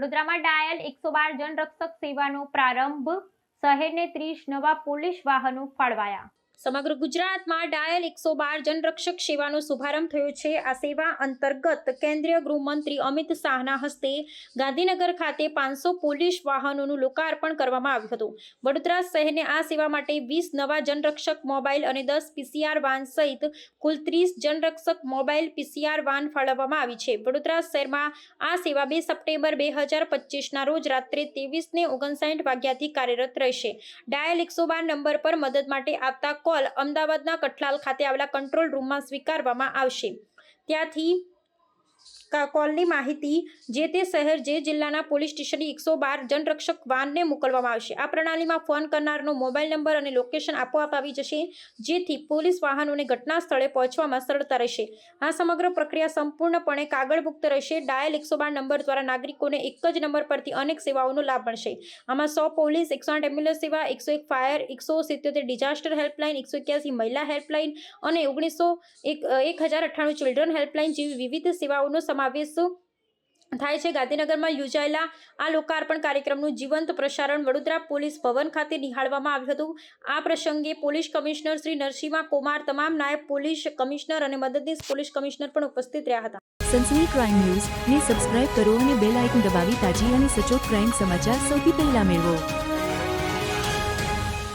વડોદરામાં ડાયલ એકસો બાર જનરક્ષક સેવાનો પ્રારંભ. શહેરને ત્રીસ નવા પોલીસ વાહનો ફાળવાયા. સમગ્ર ગુજરાતમાં ડાયલ એકસો બાર જનરક્ષક સેવાનો શુભારંભ થયો છે. આ સેવા અંતર્ગત કેન્દ્રીય ગૃહમંત્રી અમિત શાહના હસ્તે ગાંધીનગર ખાતે પાંચસો પોલીસ વાહનોનું લોકાર્પણ કરવામાં આવ્યું હતું. વડોદરા શહેરને આ સેવા માટે વીસ નવા જનરક્ષક મોબાઈલ અને દસ પીસીઆર વાન સહિત કુલ ત્રીસ જનરક્ષક મોબાઈલ પીસીઆર વાન ફાળવવામાં આવી છે. વડોદરા શહેરમાં આ સેવા બે સપ્ટેમ્બર બે હજાર પચીસના રોજ રાત્રે ત્રેવીસને ઓગણસાઠ વાગ્યાથી કાર્યરત રહેશે. ડાયલ એકસો બાર નંબર પર મદદ માટે આપતા કોલ અમદાવાદના કઠલાલ ખાતે આવેલા કંટ્રોલ રૂમમાં સ્વીકારવામાં આવશે. ત્યાંથી કોલની માહિતી જે તે શહેર જે જિલ્લાના પોલીસ સ્ટેશનની એકસો બાર જનરક્ષક વાનને મોકલવામાં આવશે. આ પ્રણાલીમાં ફોન કરનારનો મોબાઈલ નંબર અને લોકેશન આપોઆપ આવી જશે, જેથી પોલીસ વાહનોને ઘટના સ્થળે પહોંચવામાં સરળતા રહેશે. આ સમગ્ર પ્રક્રિયા સંપૂર્ણપણે કાગળમુક્ત રહેશે. ડાયલ એકસો બાર નંબર દ્વારા નાગરિકોને એક જ નંબર પરથી અનેક સેવાઓનો લાભ મળશે. આમાં સો પોલીસ, એકસો આઠ એમ્બ્યુલન્સ સેવા, એકસો એક ફાયર, એકસો સિત્યોતેર ડિઝાસ્ટર હેલ્પલાઇન, એકસો એક્યાસી મહિલા હેલ્પલાઇન અને ઓગણીસો એક હજાર અઠ્ઠાણું ચિલ્ડ્રન હેલ્પલાઇન જેવી વિવિધ સેવાઓનો સમાવેશ થાય છે. ગાંધીનગરમાં યોજાયેલા આ લોકાર્પણ કાર્યક્રમનું જીવંત પ્રસારણ વડોદરા પોલીસ ભવન ખાતે નિહાળવામાં આવ્યું હતું. આ પ્રસંગે પોલીસ કમિશનર શ્રી નરસિંહા કુમાર, તમામ નાયબ પોલીસ કમિશનર અને મદદનીશ પોલીસ કમિશનર પણ ઉપસ્થિત રહ્યા હતા. સનસની ક્રાઇમ ન્યૂઝ ને સબસ્ક્રાઇબ કરો અને બેલ આઇકન દબાવી તાજી અને સચોટ ક્રાઇમ સમાચાર સૌથી પહેલા મેળવો.